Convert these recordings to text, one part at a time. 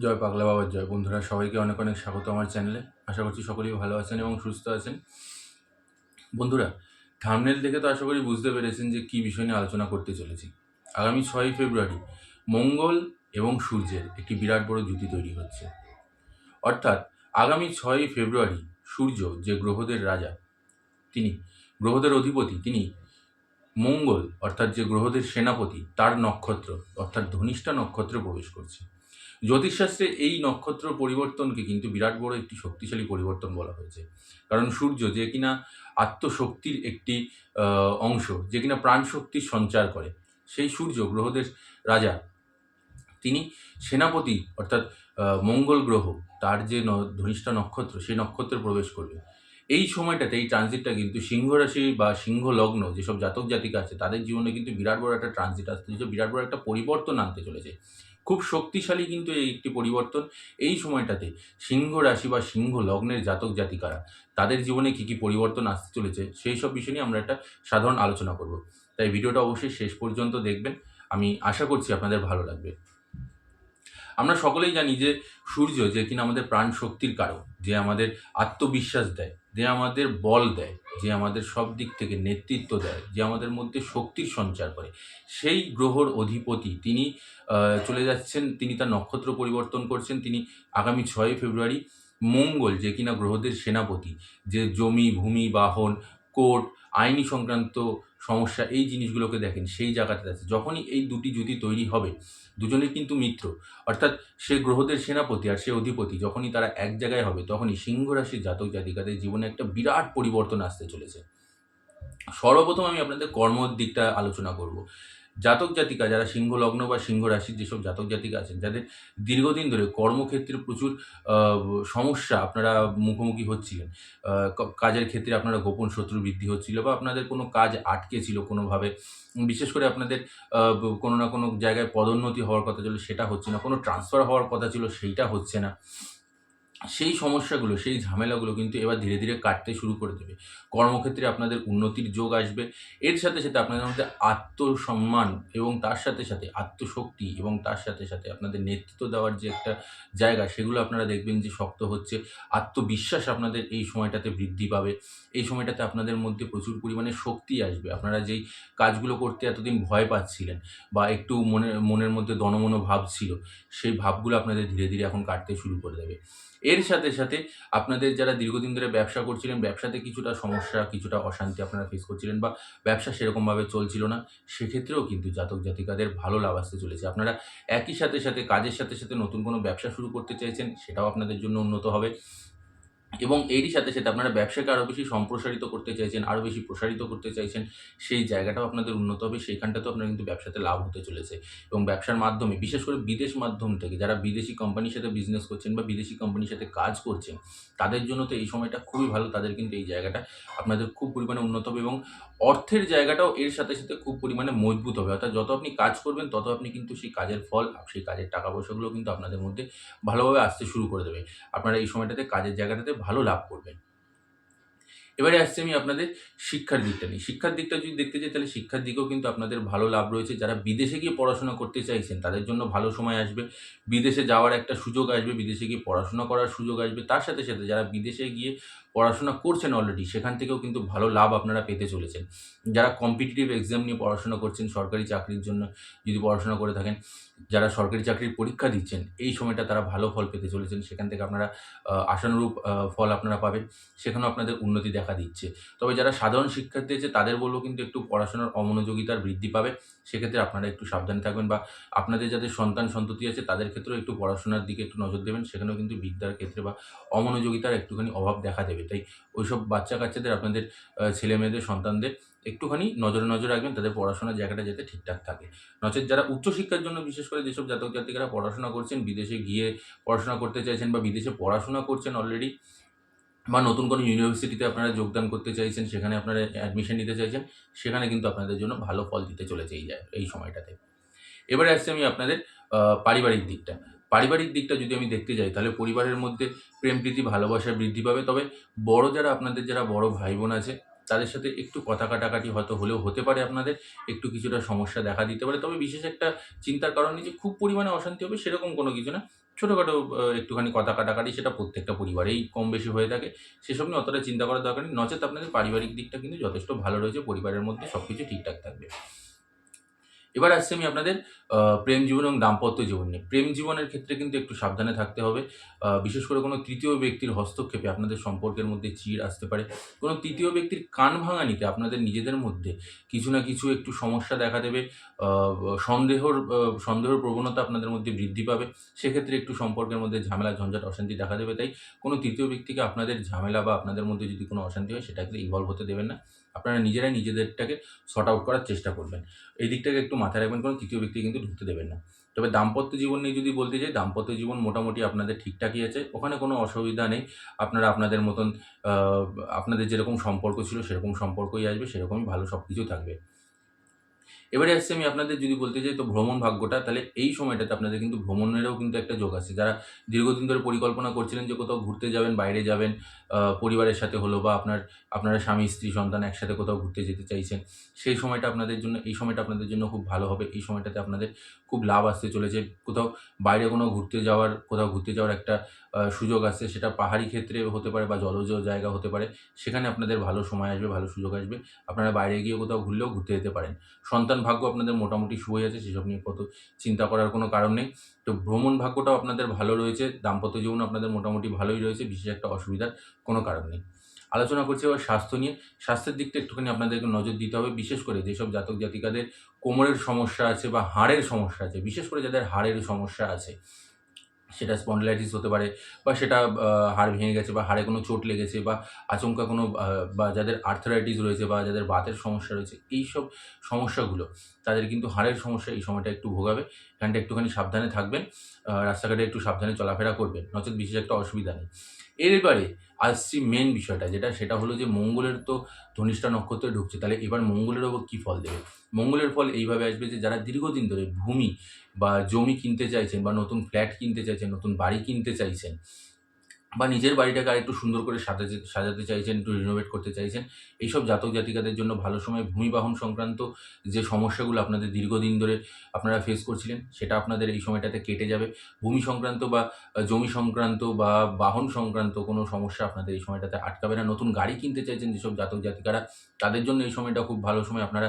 জয় পাগলা বাবার জয়। বন্ধুরা, সবাইকে অনেক অনেক স্বাগত আমার চ্যানেলে। আশা করছি সকলেই ভালো আছেন এবং সুস্থ আছেন। বন্ধুরা, থামনেল দেখে তো আশা করি বুঝতে পেরেছেন যে কী বিষয় নিয়ে আলোচনা করতে চলেছি। আগামী ছয়ই ফেব্রুয়ারি, মঙ্গল এবং সূর্যের একটি বিরাট বড় জুতি তৈরি হচ্ছে। অর্থাৎ, আগামী ছয়ই ফেব্রুয়ারি, সূর্য যে গ্রহদের রাজা, তিনি গ্রহদের অধিপতি, তিনি মঙ্গল, অর্থাৎ যে গ্রহদের সেনাপতি, তার নক্ষত্র, অর্থাৎ ধনিষ্ঠা নক্ষত্রে প্রবেশ করছে। জ্যোতিষশাস্ত্রে এই নক্ষত্র পরিবর্তনকে কিন্তু বিরাট বড় একটি শক্তিশালী পরিবর্তন বলা হয়েছে। কারণ সূর্য যে কিনা আত্মশক্তির একটি অংশ, যে কিনা প্রাণ শক্তির সঞ্চার করে, সেই সূর্য গ্রহদের রাজা, তিনি সেনাপতি অর্থাৎ মঙ্গল গ্রহ, তার যে ধনিষ্ঠা নক্ষত্র, সেই নক্ষত্রে প্রবেশ করবে। এই সময়টাতে, এই ট্রানজিটটা কিন্তু সিংহ রাশি বা সিংহ লগ্ন যেসব জাতক জাতিকা আছে, তাদের জীবনে কিন্তু বিরাট বড় একটা ট্রানজিট আসতে চলেছে, বিরাট বড় একটা পরিবর্তন আনতে চলেছে। খুব শক্তিশালী কিন্তু এই একটি পরিবর্তন এই সময়টাতে। সিংহ রাশি বা সিংহ লগ্নের জাতক জাতিকারা, তাদের জীবনে কী কী পরিবর্তন আসতে চলেছে সেই সব বিষয় নিয়ে আমরা একটা সাধারণ আলোচনা করব। তাই ভিডিওটা অবশ্যই শেষ পর্যন্ত দেখবেন। আমি আশা করছি আপনাদের ভালো লাগবে। আমরা সকলেই জানি যে সূর্য যে কিনা আমাদের প্রাণ শক্তির কারক, যে আমাদের আত্মবিশ্বাস দেয়। যে আমাদের বল দেয়, যে আমাদের সব দিক থেকে নেতৃত্ব দেয়, যে আমাদের মধ্যে শক্তির সঞ্চার করে, সেই গ্রহর অধিপতি তিনি চলে যাচ্ছেন, তিনি তার নক্ষত্র পরিবর্তন করছেন, তিনি আগামী ছয় ফেব্রুয়ারি মঙ্গল, যে কিনা গ্রহদের সেনাপতি, যে জমি, ভূমি, বাহন, কোর্ট, আইনি সংক্রান্ত সমস্যা এই জিনিসগুলোকে দেখেন, সেই জায়গাতে আছে। যখনই এই দুটি জুতি তৈরি হবে দুজনে কিন্তু মিত্র। অর্থাৎ সে গ্রহদের সেনাপতি আর সে অধিপতি, যখনই তারা এক জায়গায় হবে, তখনই সিংহ রাশির জাতক জাতিকাদের জীবনে একটা বিরাট পরিবর্তন আসতে চলেছে। সর্বপ্রথম আমি আপনাদের কর্মর দিকটা আলোচনা করব। জাতক জাতিকা, যারা সিংহ লগ্ন বা সিংহ রাশির যেসব জাতক জাতিকা আছেন, যাদের দীর্ঘদিন ধরে কর্মক্ষেত্রে প্রচুর সমস্যা আপনারা মুখোমুখি হচ্ছিলেন কাজের ক্ষেত্রে আপনারা গোপন শত্রু বৃদ্ধি হচ্ছিল বা আপনাদের কোনো কাজ আটকে ছিল কোনোভাবে, বিশেষ করে আপনাদের কোনো না কোনো জায়গায় পদোন্নতি হওয়ার কথা ছিল, সেটা হচ্ছে না, কোনো ট্রান্সফার হওয়ার কথা ছিল, সেইটা হচ্ছে না। সেই সমস্যাগুলো, সেই ঝামেলাগুলো কিন্তু এবার ধীরে ধীরে কাটতে শুরু করে দেবে। কর্মক্ষেত্রে আপনাদের উন্নতির যোগ আসবে। এর সাথে সাথে আপনাদের মধ্যে আত্মসম্মান এবং তার সাথে সাথে আত্মশক্তি এবং তার সাথে সাথে আপনাদের নেতৃত্ব দেওয়ার যে একটা জায়গা, সেগুলো আপনারা দেখবেন যে শক্ত হচ্ছে। আত্মবিশ্বাস আপনাদের এই সময়টাতে বৃদ্ধি পাবে। এই সময়টাতে আপনাদের মধ্যে প্রচুর পরিমাণে শক্তি আসবে। আপনারা যেই কাজগুলো করতে এতদিন ভয় পাচ্ছিলেন বা একটু মনে, মনের মধ্যে দনমন ভাব ছিল, সেই ভাবগুলো আপনাদের ধীরে ধীরে এখন কাটতে শুরু করে দেবে। এর সাথে সাথে আপনাদের যারা দীর্ঘদিন ধরে ব্যবসা করছিলেন, ব্যবসাতে কিছুটা সমস্যা, কিছুটা অশান্তি আপনারা ফেস করছিলেন বা ব্যবসা সেরকমভাবে চলছিল না, সেক্ষেত্রেও কিন্তু জাতক জাতিকাদের ভালো লাভ আসতে চলেছে। আপনারা একই সাথে সাথে, কাজের সাথে সাথে নতুন কোনো ব্যবসা শুরু করতে চাইছেন, সেটাও আপনাদের জন্য উন্নত হবে। এবং এরই সাথে সাথে আপনারা ব্যবসাকে আরও বেশি সম্প্রসারিত করতে চাইছেন আরও বেশি প্রসারিত করতে চাইছেন, সেই জায়গাটাও আপনাদের উন্নত হবে, সেইখানটাতেও আপনার কিন্তু ব্যবসাতে লাভ হতে চলেছে। এবং ব্যবসার মাধ্যমে, বিশেষ করে বিদেশ মাধ্যম থেকে যারা বিদেশি কোম্পানির সাথে বিজনেস করছেন বা বিদেশি কোম্পানির সাথে কাজ করছেন, তাদের জন্য তো এই সময়টা খুবই ভালো, তাদের কিন্তু এই জায়গাটা আপনাদের খুব পরিমাণে উন্নত হবে এবং অর্থের জায়গাটাও এর সাথে সাথে খুব পরিমাণে মজবুত হবে। অর্থাৎ যত আপনি কাজ করবেন, তত আপনি কিন্তু সেই কাজের ফল সেই কাজের টাকা পয়সাগুলো কিন্তু আপনাদের মধ্যে ভালোভাবে আসতে শুরু করে দেবে। আপনারা এই সময়টাতে কাজের জায়গাটাতে ভালো লাভ করবেন। এবারে আসছে আমি আপনাদের শিক্ষার দিকটা নিয়ে। শিক্ষার দিকটা যদি দেখতে চাই তাহলে শিক্ষার দিকেও কিন্তু আপনাদের ভালো লাভ রয়েছে। যারা বিদেশে গিয়ে পড়াশোনা করতে চাইছেন, তাদের জন্য ভালো সময় আসবে। বিদেশে যাওয়ার একটা সুযোগ আসবে, বিদেশে গিয়ে পড়াশোনা করার সুযোগ আসবে। তার সাথে সাথে যারা বিদেশে গিয়ে পড়াশোনা করছেন অলরেডি সেখান থেকেও কিন্তু ভালো লাভ আপনারা পেতে চলেছেন। যারা কম্পিটিটিভ এক্সাম নিয়ে পড়াশোনা করছেন সরকারি চাকরির জন্য, যদি পড়াশোনা করে থাকেন, যারা সরকারি চাকরির পরীক্ষা দিচ্ছেন, এই সময়টা তারা ভালো ফল পেতে চলেছেন, সেখান থেকে আপনারা আশানুরূপ ফল আপনারা পাবেন, সেখানেও আপনাদের উন্নতি দেখা দিচ্ছে। তবে যারা সাধারণ শিক্ষার্থী আছে, তাদের বলব কিন্তু একটু পড়াশোনার অমনোযোগিতার বৃদ্ধি পাবে সেক্ষেত্রে আপনারা একটু সাবধানে থাকবেন বা আপনাদের যাদের সন্তান সন্ততি আছে, তাদের ক্ষেত্রেও একটু পড়াশোনার দিকে একটু নজর দেবেন। সেখানেও কিন্তু বিদ্যার ক্ষেত্রে বা অমনোযোগিতার একটুখানি অভাব দেখা দেবে। তাই ওইসব বাচ্চা কাচ্চাদের আপনাদের ছেলে মেয়েদের সন্তানদের একটুখানি নজরে নজর রাখবেন, তাদের পড়াশোনার জায়গাটা যাতে ঠিকঠাক থাকে। নচেত যারা উচ্চশিক্ষার জন্য, বিশেষ করে যেসব জাতক জাতিকারা পড়াশোনা করছেন, বিদেশে গিয়ে পড়াশোনা করতে চাইছেন বা বিদেশে পড়াশোনা করছেন অলরেডি বা নতুন কোনো ইউনিভার্সিটিতে আপনারা যোগদান করতে চাইছেন, সেখানে আপনারা অ্যাডমিশন নিতে চাইছেন, সেখানে কিন্তু আপনাদের জন্য ভালো ফল দিতে চলেছে এই যায় এই সময়টাতে। এবারে আসছে আমি আপনাদের পারিবারিক দিকটা। পারিবারিক দিকটা যদি আমি দেখতে যাই, তাহলে পরিবারের মধ্যে প্রেম, প্রীতি, ভালোবাসা বৃদ্ধি পাবে। তবে বড় যারা, আপনাদের যারা বড় ভাই বোন আছে, তাদের সাথে একটু কথা কাটাকাটি হয়তো হলেও হতে পারে আপনাদের, একটু কিছুটা সমস্যা দেখা দিতে পারে। তবে বিশেষ একটা চিন্তার কারণ নেই যে খুব পরিমাণে অশান্তি হবে, সেরকম কোনো কিছু না। ছোটোখাটো একটুখানি কথা কাটাকাটি সেটা প্রত্যেকটা পরিবারেই কম বেশি হয়ে থাকে। সেসব নিয়ে অতটা চিন্তা করার দরকার নেই। নচেত আপনাদের পারিবারিক দিকটা কিন্তু যথেষ্ট ভালো রয়েছে। পরিবারের মধ্যে সব কিছু ঠিকঠাক থাকবে। এবার আসছে আমি আপনাদের প্রেম জীবন এবং দাম্পত্য জীবন নিয়ে। প্রেম জীবনের ক্ষেত্রে কিন্তু একটু সাবধানে থাকতে হবে। বিশেষ করে কোনো তৃতীয় ব্যক্তির হস্তক্ষেপে আপনাদের সম্পর্কের মধ্যে চিড় আসতে পারে। কোনো তৃতীয় ব্যক্তির কান ভাঙানিতে আপনাদের নিজেদের মধ্যে কিছু না কিছু একটু সমস্যা দেখা দেবে। সন্দেহর সন্দেহর প্রবণতা আপনাদের মধ্যে বৃদ্ধি পাবে। সেক্ষেত্রে একটু সম্পর্কের মধ্যে ঝামেলা, ঝঞ্ঝাট, অশান্তি দেখা দেবে। তাই কোনো তৃতীয় ব্যক্তিকে আপনাদের ঝামেলা বা আপনাদের মধ্যে যদি কোনো অশান্তি হয়, সেটাকে ইনভলভ হতে দেবেন না। আপনারা নিজেরাই নিজেদেরটাকে শর্ট আউট করার চেষ্টা করবেন। এই দিকটাকে একটু মাথায় রাখবেন, কারণ তৃতীয় ব্যক্তি কিন্তু ঢুকতে দেবেন না। তবে দাম্পত্য জীবন নিয়ে যদি বলতে যাই, দাম্পত্য জীবন মোটামুটি আপনাদের ঠিকঠাকই আছে। ওখানে কোনো অসুবিধা নেই। আপনারা আপনাদের মতন আপনাদের যেরকম সম্পর্ক ছিল সেরকম সম্পর্কই আসবে, সেরকমই ভালো সব কিছু থাকবে। এবারে আসছে আমি আপনাদের যদি বলতে চাই তো ভ্রমণ ভাগ্যটা, তাহলে এই সময়টাতে আপনাদের কিন্তু ভ্রমণেরও কিন্তু একটা যোগ আছে। যারা দীর্ঘদিন ধরে পরিকল্পনা করছিলেন যে কোথাও ঘুরতে যাবেন, বাইরে যাবেন পরিবারের সাথে হলো বা আপনার, আপনারা স্বামী, স্ত্রী, সন্তান একসাথে কোথাও ঘুরতে যেতে চাইছেন, সেই সময়টা আপনাদের জন্য, এই সময়টা আপনাদের জন্য খুব ভালো হবে। এই সময়টাতে আপনাদের খুব লাভ আসতে চলেছে। কোথাও বাইরে কোনো ঘুরতে যাওয়ার, কোথাও ঘুরতে যাওয়ার একটা সুযোগ আসছে সেটা পাহাড়ি ক্ষেত্রে হতে পারে বা জলজ জায়গা হতে পারে, সেখানে আপনাদের ভালো সময় আসবে, ভালো সুযোগ আসবে। আপনারা বাইরে গিয়ে কোথাও ঘুরলেও ঘুরতে যেতে পারেন। সন্তান ভাগ্য আপনাদের মোটামুটি শুয়ে আছে, সেসব নিয়ে কত চিন্তা করার কোনো কারণ নেই। তো ভ্রমণ ভাগ্যটাও আপনাদের ভালো রয়েছে, দাম্পত্য জীবন আপনাদের মোটামুটি ভালোই রয়েছে, বিশেষ একটা অসুবিধার কোনো কারণ নেই। আলোচনা করছি এবার স্বাস্থ্য নিয়ে। স্বাস্থ্যের দিকটা একটুখানি আপনাদেরকে নজর দিতে হবে, বিশেষ করে যেসব জাতক জাতিকাদের কোমরের সমস্যা আছে বা হাড়ের সমস্যা আছে, বিশেষ করে যাদের হাড়ের সমস্যা আছে। সেটা স্পন্ডিলাইটিস হতে পারে বা সেটা হাড় ভেঙে গেছে বা হাড়ে কোনো চোট লেগেছে বা আচমকা কোনো বা যাদের আর্থারাইটিস রয়েছে বা যাদের বাতের সমস্যা রয়েছে এই সব সমস্যাগুলো তাদের কিন্তু হাড়ের সমস্যা এই সময়টা একটু ভোগাবে। এখানটা একটুখানি সাবধানে থাকবেন। রাস্তাঘাটে একটু সাবধানে চলাফেরা করবেন, নচেত বিশেষ একটা অসুবিধা নেই। এরবারে আসছি মেন বিষয়টা, যেটা সেটা হলো যে মঙ্গলের তো ধনিষ্ঠা নক্ষত্রে ঢুকছে, তাহলে এবার মঙ্গলের ওপর কী ফল দেবে? মঙ্গলের ফল এইভাবে আসবে যে যারা দীর্ঘদিন ধরে ভূমি বা জমি কিনতে চাইছেন বা নতুন ফ্ল্যাট কিনতে চাইছেন, নতুন বাড়ি কিনতে চাইছেন বা নিজের বাড়িটাকে আরেকটু সুন্দর করে সাজাতে সাজাতে চাইছেন, একটু রিনোভেট করতে চাইছেন, এইসব জাতক জাতিকাদের জন্য ভালো সময় ভূমি বাহন সংক্রান্ত যে সমস্যাগুলো আপনাদের দীর্ঘদিন ধরে আপনারা ফেস করছিলেন, সেটা আপনাদের এই সময়টাতে কেটে যাবে। ভূমি সংক্রান্ত বা জমি সংক্রান্ত বা বাহন সংক্রান্ত কোনো সমস্যা আপনাদের এই সময়টাতে আটকাবে না। নতুন গাড়ি কিনতে চাইছেন যেসব জাতক জাতিকারা তাদের জন্য এই সময়টা খুব ভালো সময় আপনারা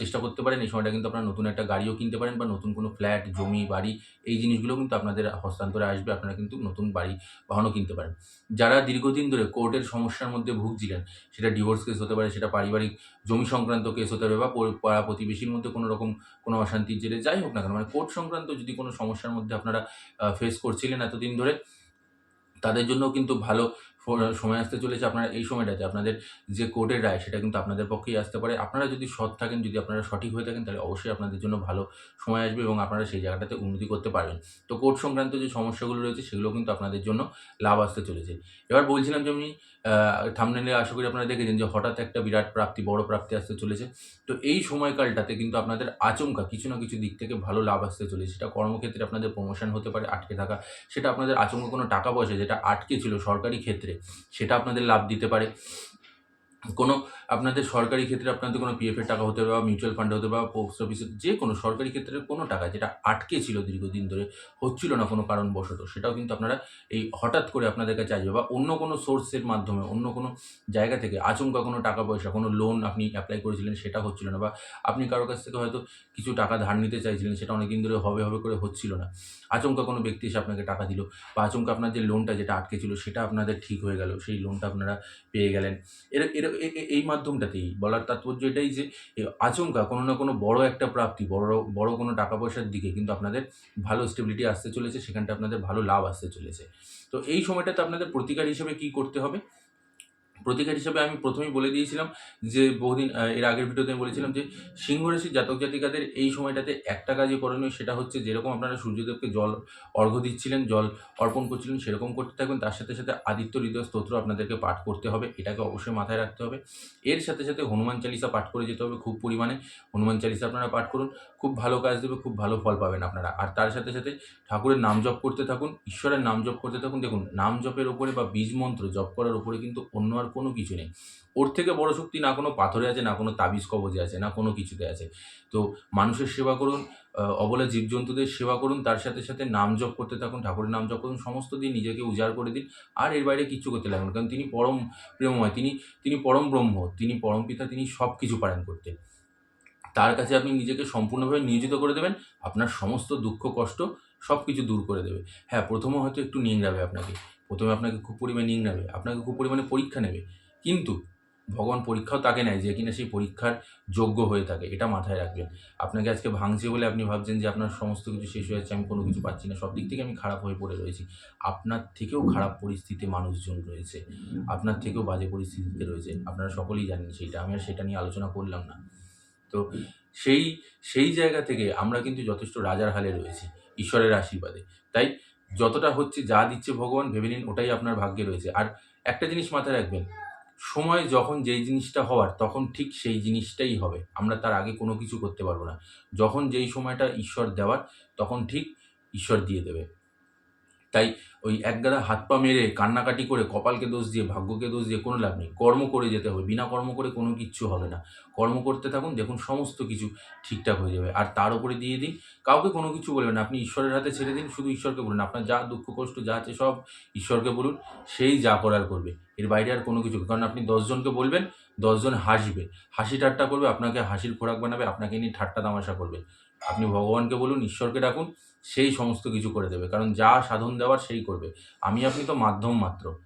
চেষ্টা করতে পারেন। এই সময়টা কিন্তু আপনারা নতুন একটা গাড়িও কিনতে পারেন বা নতুন কোনো ফ্ল্যাট জমি বাড়ি এই জিনিসগুলো কিন্তু আপনাদের হস্তান্তরে আসবে। আপনারা কিন্তু নতুন বাড়ি বাহনও কিনতে পারেন। যারা দীর্ঘদিন ধরে কোর্টের সমস্যার মধ্যে ভুগছিলেন সেটা ডিভোর্স কেস হতে পারে সেটা পারিবারিক জমি সংক্রান্ত কেস হতে পারে বা পাড়া প্রতিবেশীর মধ্যে কোনো রকম কোনো অশান্তির জেরে যাই হোক না কেন মানে কোর্ট সংক্রান্ত যদি কোনো সমস্যার মধ্যে আপনারা ফেস করছিলেন এতদিন ধরে তাদের জন্যও কিন্তু ভালো সময় আসতে চলেছে আপনারা এই সময়টাতে আপনাদের যে কোর্টের রায় সেটা কিন্তু আপনাদের পক্ষেই আসতে পারে। আপনারা যদি সৎ থাকেন, যদি আপনারা সঠিক হয়ে থাকেন, তাহলে অবশ্যই আপনাদের জন্য ভালো সময় আসবে এবং আপনারা সেই জায়গাটাতে উন্নতি করতে পারবেন। তো কোর্ট সংক্রান্ত যে সমস্যাগুলো রয়েছে, সেগুলো কিন্তু আপনাদের জন্য লাভ আসতে চলেছে। এবার বলছিলাম যে আমি থামনেলে আশা করি আপনারা দেখেছেন যে হঠাৎ একটা বিরাট প্রাপ্তি, বড় প্রাপ্তি আসতে চলেছে। তো এই সময়কালটাতে কিন্তু আপনাদের আচমকা কিছু না কিছু দিক থেকে ভালো লাভ আসতে চলেছে। সেটা কর্মক্ষেত্রে আপনাদের প্রমোশন হতে পারে, আটকে থাকা, সেটা আপনাদের আচমকা কোনো টাকা পয়সা, যেটা আটকে ছিল সরকারি ক্ষেত্রে সেটা আপনাদের লাভ দিতে পারে। কোনো আপনাদের সরকারি ক্ষেত্রে আপনাদের কোনো পিএফের টাকা হতে পারে বা মিউচুয়াল ফান্ড হতে পারে বা পোস্ট অফিসের যে কোনো সরকারি ক্ষেত্রে কোনো টাকা যেটা আটকে ছিল দীর্ঘদিন ধরে, হচ্ছিল না কোনো কারণবশত, সেটাও কিন্তু আপনারা এই হঠাৎ করে আপনাদের কাছে আসবে বা অন্য কোনো সোর্সের মাধ্যমে, অন্য কোনো জায়গা থেকে আচমকা কোনো টাকা পয়সা, কোনো লোন আপনি অ্যাপ্লাই করেছিলেন সেটা হচ্ছিল না বা আপনি কারোর কাছ থেকে হয়তো কিছু টাকা ধার নিতে চাইছিলেন, সেটা অনেকদিন ধরে হবে হবে করে হচ্ছিল না। আচমকা কোনো ব্যক্তি এসে আপনাকে টাকা দিল বা আচমকা আপনার যে লোনটা যেটা আটকে ছিল, সেটা আপনাদের ঠিক হয়ে গেল, সেই লোনটা আপনারা পেয়ে গেলেন। এর এই মাধ্যমটাতেই। বলার তাৎপর্য এটাই যে আচমকা কোনো না কোনো বড় একটা প্রাপ্তি, বড় বড় কোনো টাকা পয়সার দিকে কিন্তু আপনাদের ভালো স্টেবিলিটি আসতে চলেছে সেখানটা আপনাদের ভালো লাভ আসতে চলেছে। তো এই সময়টাতে আপনাদের প্রতিকার হিসেবে কি করতে হবে? প্রতিকার হিসেবে আমি প্রথমেই বলে দিয়েছিলাম যে, বহুদিন এর আগের ভিডিওতে আমি বলেছিলাম যে সিংহ রাশির জাতক জাতিকাদের এই সময়টাতে একটা কাজই করণীয় সেটা হচ্ছে যেরকম আপনারা সূর্যদেবকে জল অর্ঘ্য দিচ্ছিলেন, জল অর্পণ করছিলেন, সেরকম করতে থাকবেন। তার সাথে সাথে আদিত্য হৃদয় স্তোত্র আপনাদেরকে পাঠ করতে হবে, এটাকে অবশ্যই মাথায় রাখতে হবে। এর সাথে সাথে হনুমান চালিসা পাঠ করে যেতে হবে খুব পরিমাণে। হনুমান চালিসা আপনারা পাঠ করুন, খুব ভালো কাজ দেবে, খুব ভালো ফল পাবেন আপনারা। আর তার সাথে সাথে ঠাকুরের নাম জপ করতে থাকুন, ঈশ্বরের নাম জপ করতে থাকুন। দেখুন, নাম জপের ওপরে বা বীজ মন্ত্র জপ করার উপরে কিন্তু অন্য আর কোনো কিছু নেই। ওর থেকে বড় শক্তি না কোনো পাথরে আছে, না কোনো তাবিজ কবজে আছে, না কোনো কিছুতে আছে। তো মানুষের সেবা করুন অবলা জীবজন্তুদের সেবা করুন, তার সাথে সাথে নাম জপ করতে থাকুন, ঠাকুরের নাম জপ করুন, সমস্ত দিন নিজেকে উজাড় করে দিন। আর এর বাইরে কিচ্ছু করতে লাগবেন কারণ তিনি পরম প্রেমময়, তিনি তিনি পরম ব্রহ্ম, তিনি পরম পিতা, তিনি সব কিছু পারেন করতে তার কাছে আপনি নিজেকে সম্পূর্ণভাবে নিয়োজিত করে দেবেন, আপনার সমস্ত দুঃখ, কষ্ট সব কিছু দূর করে দেবে। হ্যাঁ প্রথমে হয়তো একটু নিংড়াবে আপনাকে। প্রথমে আপনাকে খুব পরিমাণে নিং নেবে, আপনাকে খুব পরিমাণে পরীক্ষা নেবে। কিন্তু ভগবান পরীক্ষাও তাকে নেয় যে কিনা সেই পরীক্ষার যোগ্য হয়ে থাকে, এটা মাথায় রাখবেন। আপনাকে আজকে ভাঙছে বলে আপনি ভাবছেন যে আপনার সমস্ত কিছু শেষ হয়ে যাচ্ছে, আমি কোনো কিছু পাচ্ছি না, সব দিক থেকে আমি খারাপ হয়ে পড়ে রয়েছি। আপনার থেকেও খারাপ পরিস্থিতিতে মানুষজন রয়েছে, আপনার থেকেও বাজে পরিস্থিতিতে রয়েছে, আপনারা সকলেই জানেন সেইটা, আমি আর সেটা নিয়ে আলোচনা করলাম না। তো সেই সেই জায়গা থেকে আমরা কিন্তু যথেষ্ট রাজার হালে রয়েছি, ঈশ্বরের আশীর্বাদে। তাই যতটা হচ্ছে যা দিচ্ছে ভগবান, ভেবে নিন ওটাই আপনার ভাগ্যে রয়েছে। আর একটা জিনিস মাথায় রাখবেন, সময় যখন যেই জিনিসটা হওয়ার, তখন ঠিক সেই জিনিসটাই হবে। আমরা তার আগে কোনো কিছু করতে পারব না। যখন যেই সময়টা ঈশ্বর দেওয়ার, তখন ঠিক ঈশ্বর দিয়ে দেবে। তাই ওই একগাদা হাত পা মেরে কান্নাকাটি করে কপালকে দোষ দিয়ে, ভাগ্যকে দোষ দিয়ে কোনো লাভ নেই। কর্ম করে যেতে হবে। বিনা কর্ম করে কোনো কিচ্ছু হবে না। কর্ম করতে থাকুন, দেখুন সমস্ত কিছু ঠিকঠাক হয়ে যাবে। আর তার উপরে দিয়ে দিন, কাউকে কোনো কিছু বলবেন না। আপনি ঈশ্বরের হাতে ছেড়ে দিন, শুধু ঈশ্বরকে বলুন। আপনার যা দুঃখ, কষ্ট, যা আছে সব ঈশ্বরকে বলুন। সেই যা করার করবে। এর বাইরে আর কোনো কিছু, কারণ আপনি দশজনকে বলবেন দশজন হাসবে। হাসি ঠাট্টা করবে, আপনাকে হাসির খোরাক বানাবে, আপনাকে নিয়ে ঠাট্টা তামাশা করবে। আপনি ভগবানকে বলুন, ঈশ্বরকে ডাকুন সেই সমস্ত কিছু করে দেবে। কারণ যা সাধন দেওয়ার সেই করবে। আমি আপনি তো মাধ্যম মাত্র।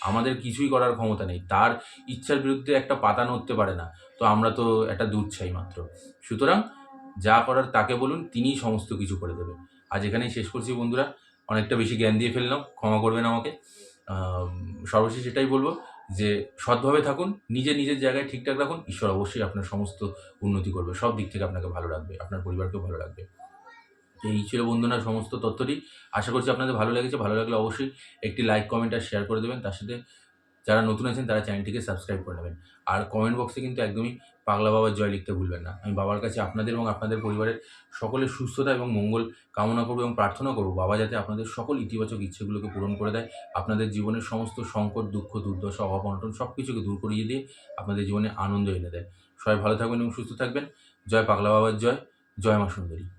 আমাদের কিছুই করার ক্ষমতা নেই। তার ইচ্ছার বিরুদ্ধে একটা পাতা নড়তে পারে না। তো আমরা তো একটা দুধ চাই মাত্র। সুতরাং যা করার তাকে বলুন তিনিই সমস্ত কিছু করে দেবে। আজ এখানেই শেষ করছি বন্ধুরা। অনেকটা বেশি জ্ঞান দিয়ে ফেললাম ক্ষমা করবেন আমাকে। সর্বশেষ এটাই বলব যে, সৎভাবে থাকুন। নিজে নিজের জায়গায় ঠিকঠাক রাখুন। ঈশ্বর অবশ্যই আপনার সমস্ত উন্নতি করবে। সব দিক থেকে আপনাকে ভালো রাখবে। আপনার পরিবারকেও ভালো রাখবে। এই ছিল বন্ধুরা সমস্ত তথ্যটি। আশা করছি আপনাদের ভালো লেগেছে। ভালো লাগলে অবশ্যই একটি লাইক কমেন্ট আর শেয়ার করে দেবেন। তার সাথে যারা নতুন আছেন, তারা চ্যানেলটিকে সাবস্ক্রাইব করে নেবেন। আর কমেন্ট বক্সে কিন্তু একদমই পাগলা বাবার জয় লিখতে ভুলবেন না। আমি বাবার কাছে আপনাদের এবং আপনাদের পরিবারের সকলের সুস্থতা এবং মঙ্গল কামনা করব এবং প্রার্থনা করব বাবা যাতে আপনাদের সকল ইতিবাচক ইচ্ছেগুলোকে পূরণ করে দেয়। আপনাদের জীবনের সমস্ত সংকট, দুঃখ, দুর্দশা, অভাব, অনটন সব কিছুকে দূর করিয়ে দিয়ে আপনাদের জীবনে আনন্দ এনে দেয়। সবাই ভালো থাকবেন এবং সুস্থ থাকবেন। জয় পাগলা বাবার জয়। জয় মা সুন্দরী।